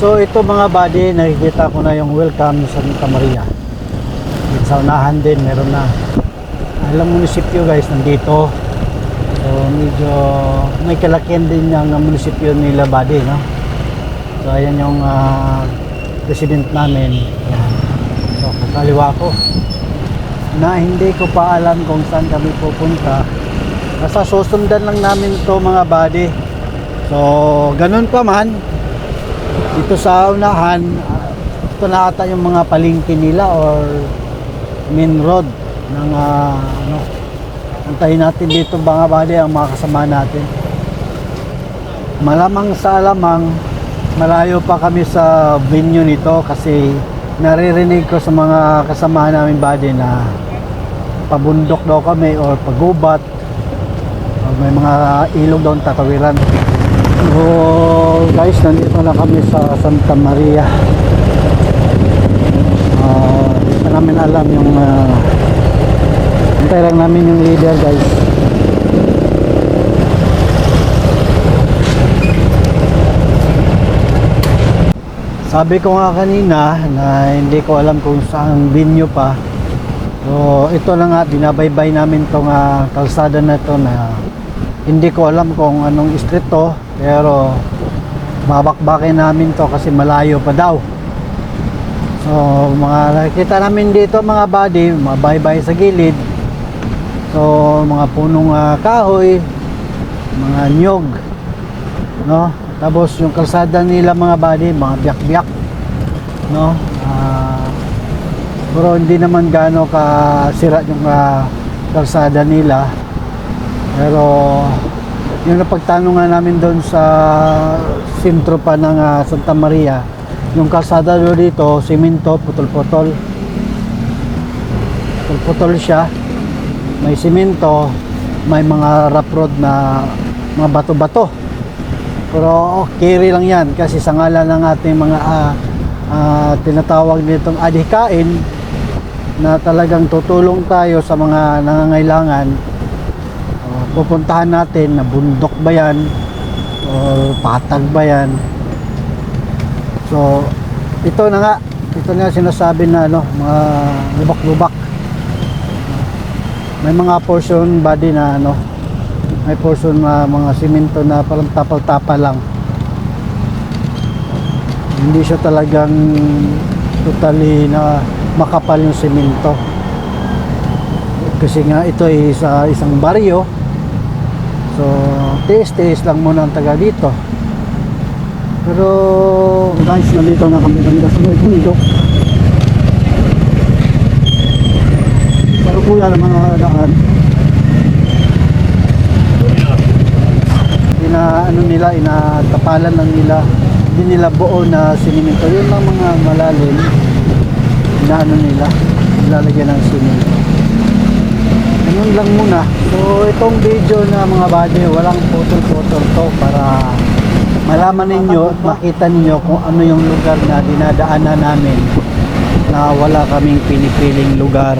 So ito mga buddy, nakikita ko na yung welcome sa Santa Maria. Yung sa unahan din, meron na. Alam munisipyo guys, nandito. So medyo may kalakihan din yung uh, munisipyo nila buddy, no? So ayan yung ah, president namin. Ayan. So kaliwa ko. Na hindi ko pa alam kung saan kami pupunta. Basta susundan lang namin to mga buddy. So ganun pa man, dito sa unahan, ah, ito na ata yung mga palingki nila or main road ng ah, ano. Antayin natin dito mga bali ang mga kasama natin. Malamang sa alamang, malayo pa kami sa venue nito kasi naririnig ko sa mga kasama namin body na pabundok daw kami or pagubat or may mga ilog daw tatawiran. So guys, nandito na kami sa Santa Maria. Ah, Hindi pa namin alam yung uh, Hintay lang namin yung leader guys. Sabi ko nga kanina na hindi ko alam kung saan venue pa. So ito na nga, binabaybay namin tong ah, kalsada na to na hindi ko alam kung anong street to pero babakbakin namin to kasi malayo pa daw. So mga nakikita namin dito mga body, mga baybay sa gilid. So mga punong ah, kahoy, mga nyog, no? Tapos yung kalsada nila mga body, mga biyak-biyak, no? Ah, pero hindi naman gaano ka sira yung ah, kalsada nila. Pero yung napagtanungan namin doon sa sentro pa ng ah, Santa Maria, yung kalsada doon dito, simento, putol-putol. Putol-putol siya. May simento, may mga rough road na mga bato-bato. Pero carry lang yan kasi sa ngalan ng ating mga ah, ah, tinatawag nitong adhikain na talagang tutulong tayo sa mga nangangailangan uh, pupuntahan natin na bundok ba yan? O patag ba yan? So ito na nga. Ito na sinasabi na ano mga lubak-lubak. May mga portion body na ano may portion na mga simento na parang tapal-tapal lang. Hindi siya talagang totally na makapal yung simento. Kasi nga ito ay sa isang baryo so tiis-tiis lang muna ang taga dito. Pero guys nandito na kami ng Dasmoy Bundok. Pero kuya ng mga daan ina ano nila inatapalan lang nila. Hindi nila buo na sinimento yun lang mga malalim na ano nila. Nilalagyan ng sinimento ganun lang muna. So itong video na mga body walang putol-putol to para malaman ninyo makita ninyo kung ano yung lugar na dinadaanan namin na wala kaming pinipiling lugar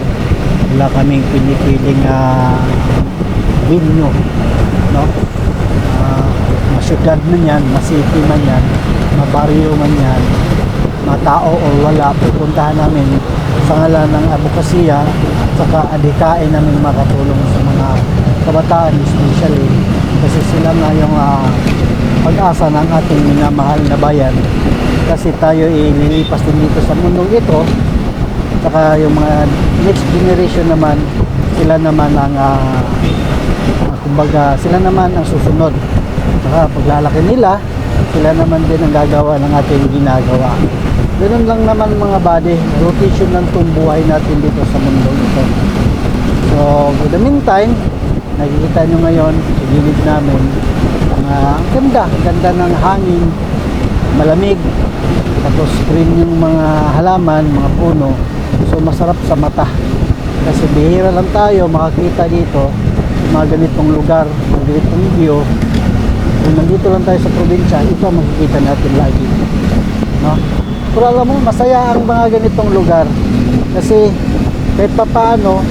wala kaming pinipiling uh, venue no? Uh, masyudad man yan masiti man yan mabaryo man yan matao o wala pupuntahan namin sa ngalan ng abokasya adhikain namin makatulong sa mga kabataan especially kasi sila nga yung ah, pag-asa ng ating minamahal na bayan. Kasi tayo ililipas din dito sa mundong ito. Saka yung mga next generation naman sila naman ang ah, kumbaga sila naman ang susunod. Saka paglalaki nila sila naman din ang gagawa ng ating ginagawa ganun lang naman mga body rotation ng tumbuhay natin dito sa mundo ito. So for the meantime nakikita nyo ngayon sa namin ang ah, ang ganda ganda ng hangin malamig. Tapos green yung mga halaman mga puno. So masarap sa mata. Kasi bihira lang tayo makakita dito mga ganitong lugar mga ganitong view. Kung nandito lang tayo sa probinsya ito ang makikita natin lagi. No? Pero alam mo masaya ang mga ganitong lugar kasi kahit pa paano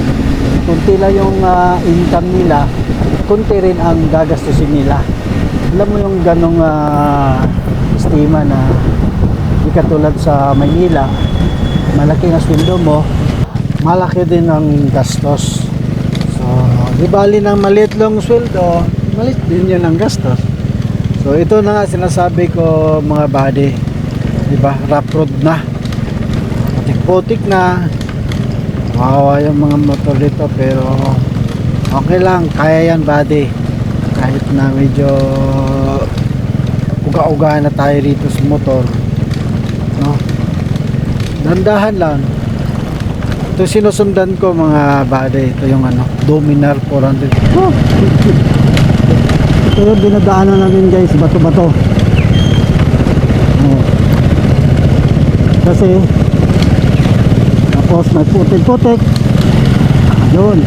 kunti lang yung ah, income nila kunti rin ang gagastusin nila alam mo yung ganong ah, estima na Di katulad sa Maynila, malaki na sweldo mo, malaki din ang gastos. So, di bali ng maliit lang sweldo, maliit din yun ang gastos. So, ito na nga sinasabi ko mga buddy. Di ba? Rough road na. Putik-putik na. Kawawa yung mga motor dito pero okay lang. Kaya yan buddy. Kahit na medyo uga-uga na tayo rito sa motor. No? Dandahan lang. Ito sinusundan ko mga buddy. Ito yung ano, Dominar 400. Oh, ito yung dinadaanan namin guys, bato-bato. Kasi tapos may putik-putik. Yun.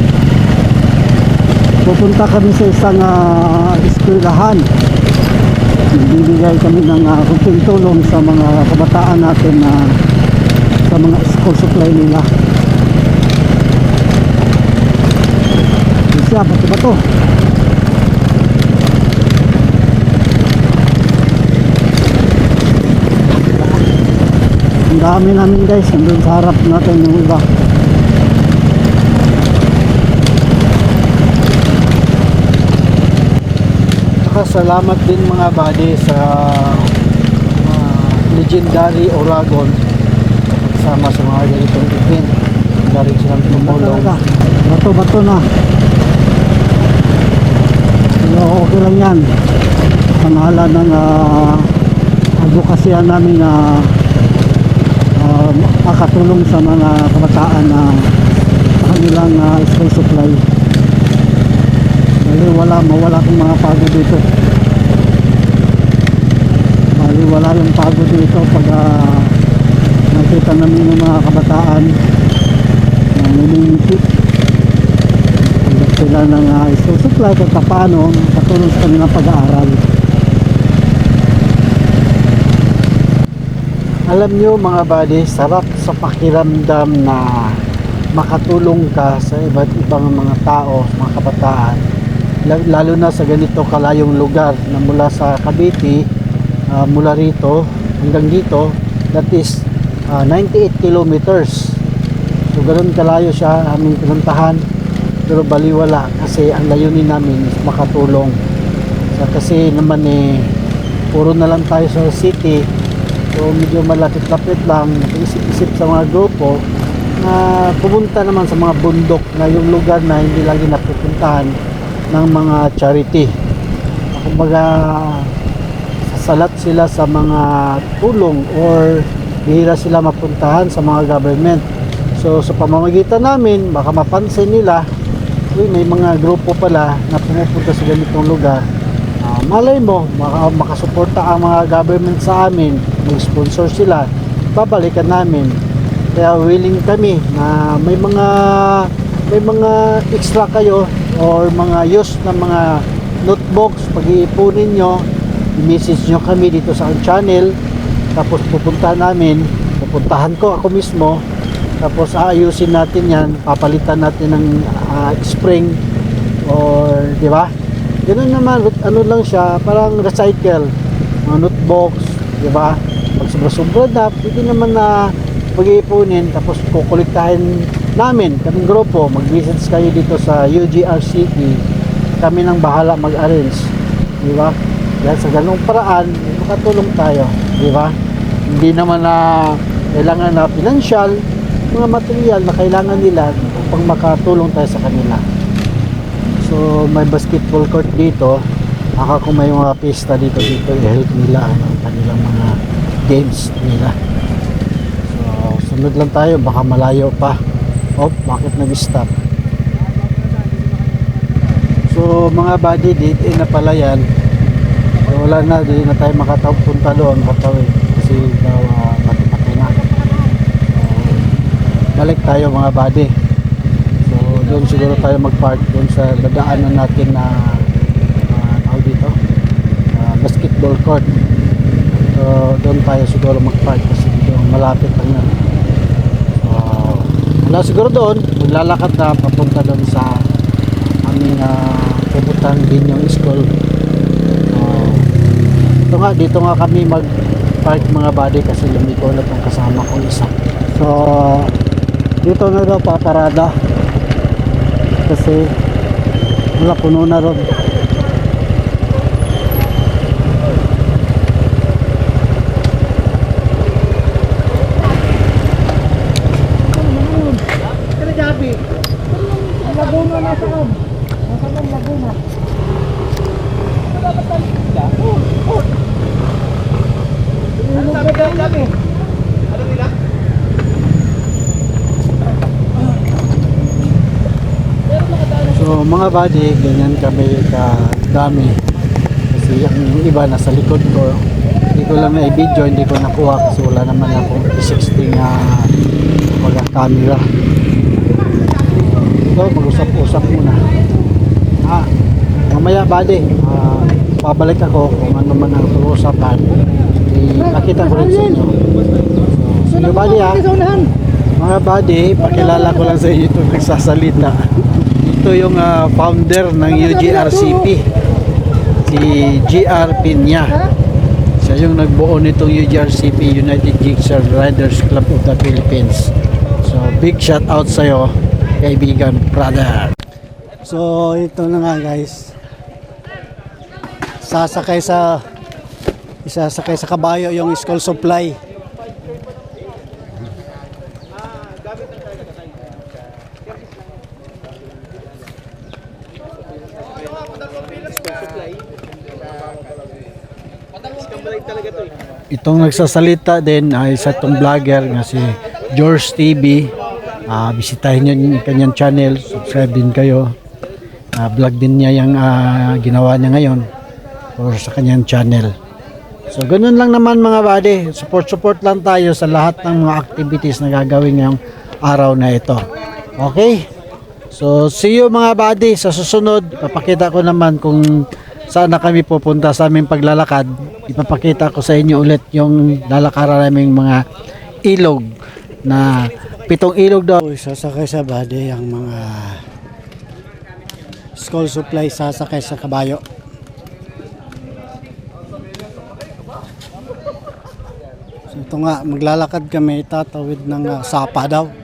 Pupunta kami sa isang uh, eskwelahan. Bibigay kami ng uh, kunting tulong sa mga kabataan natin na sa mga school supply nila. Siya, bato-bato. Ang dami namin guys, nandun sa harap natin yung iba. Saka salamat din mga buddy sa uh, legendary Oragon sama sa mga ganitong event. Galing silang tumulong. Bato-bato na. Pero okay lang yan. Pangalan ng uh, advokasya namin na uh, makatulong sa mga kabataan na kanilang uh, school supply. Bali wala, mawala kong mga pagod dito. Bali wala yung pagod dito pag uh, nakita namin yung mga kabataan na. Pagkat sila ng uh, school supply kahit paano katulong sa kanilang pag-aaral. Alam nyo mga buddy, sarap sa pakiramdam na makatulong ka sa iba't ibang mga tao, mga kabataan. Lal- Lalo na sa ganito kalayong lugar na mula sa Cavite, ah, mula rito hanggang dito, that is ah, 98 kilometers. So ganun kalayo siya aming pinuntahan. Pero baliwala kasi ang layunin namin is makatulong. So, kasi naman eh, puro na lang tayo sa city, So medyo malapit-lapit lang, isip-isip sa mga grupo na pumunta naman sa mga bundok na yung lugar na hindi lagi napupuntahan ng mga charity. Kumbaga sasalat sila sa mga tulong or bihira sila mapuntahan sa mga government. So sa pamamagitan namin, baka mapansin nila, uy, may mga grupo pala na pumupunta sa ganitong lugar Ah, malay mo, maka, makasuporta ang mga government sa amin, mag-sponsor sila, babalikan namin. Kaya willing kami na may mga may mga extra kayo or mga use ng mga notebooks, pag-iipunin nyo, i-message nyo kami dito sa channel, tapos pupunta namin, pupuntahan ko ako mismo, tapos aayusin natin yan, papalitan natin ng ah, spring or di ba? Ganun naman, ano lang siya, parang recycle. Mga notebooks, di ba? Sobra-sobra na, pwede naman na pag-iipunin, tapos kukuliktahin namin, kaming grupo, mag-visits kayo dito sa UGR City, kami nang bahala mag-arrange, di ba? Yan sa ganung paraan, makatulong tayo, di ba? Hindi naman na kailangan na financial, mga material na kailangan nila upang makatulong tayo sa kanila. So may basketball court dito. Baka kung may mga pista dito dito i-help nila ano, kanilang mga games nila. So sunod lang tayo baka malayo pa. Oh, bakit nag-stop? So mga buddy, dito na pala yan. So, wala na, di na tayo makatapunta doon katawin kasi daw uh, pati-pati na. So, balik tayo mga buddy. So doon siguro tayo mag-park doon sa dadaanan natin na uh, tawag dito ah, basketball court. So doon tayo siguro mag-park kasi dito malapit lang yan. So wala siguro doon, maglalakad na papunta doon sa aming uh, pupuntahan din yung school. So, ito nga, dito nga kami mag park mga buddy kasi lumiko na itong kasama ko isa. So, dito na daw paparada. Kasi wala puno na ron. Laguna na sa kam. Nasa ng Laguna. Ano sabi ka sabi? Nila? So mga buddy, ganyan kami kadami. Kasi ang iba nasa likod ko. Hindi ko lang na i-video, hindi ko nakuha kasi wala naman akong 360 na mga camera. So mag-usap-usap muna. Ah, mamaya buddy, ah, pabalik ako kung ano man ang usapan. Ipakita ko rin sa inyo. So, sige buddy ha. Mga buddy, pakilala ko lang sa inyo itong nagsasalita. Ito yung ah, founder ng UGRCP, si GR Pinya. Siya yung nagbuo nitong UGRCP, United Gangster Riders Club of the Philippines. So, big shout out sa'yo, kaibigan, brother. So, ito na nga guys. Sasakay sa isasakay sa kabayo yung school supply. Itong nagsasalita din ay sa itong vlogger nga si George TV. Ah, bisitahin niyo yung kanyang channel, subscribe din kayo. Ah, vlog din niya yung ah, ginawa niya ngayon or sa kanyang channel. So ganun lang naman mga buddy, support support lang tayo sa lahat ng mga activities na gagawin ngayong araw na ito. Okay? So see you mga buddy sa susunod. Papakita ko naman kung saan na kami pupunta sa aming paglalakad. Ipapakita ko sa inyo ulit yung lalakaran naming mga ilog na pitong ilog daw. Sasakay sa buddy ang mga school supply sasakay sa kabayo. So ito nga, maglalakad kami, tatawid ng ah, sapa daw.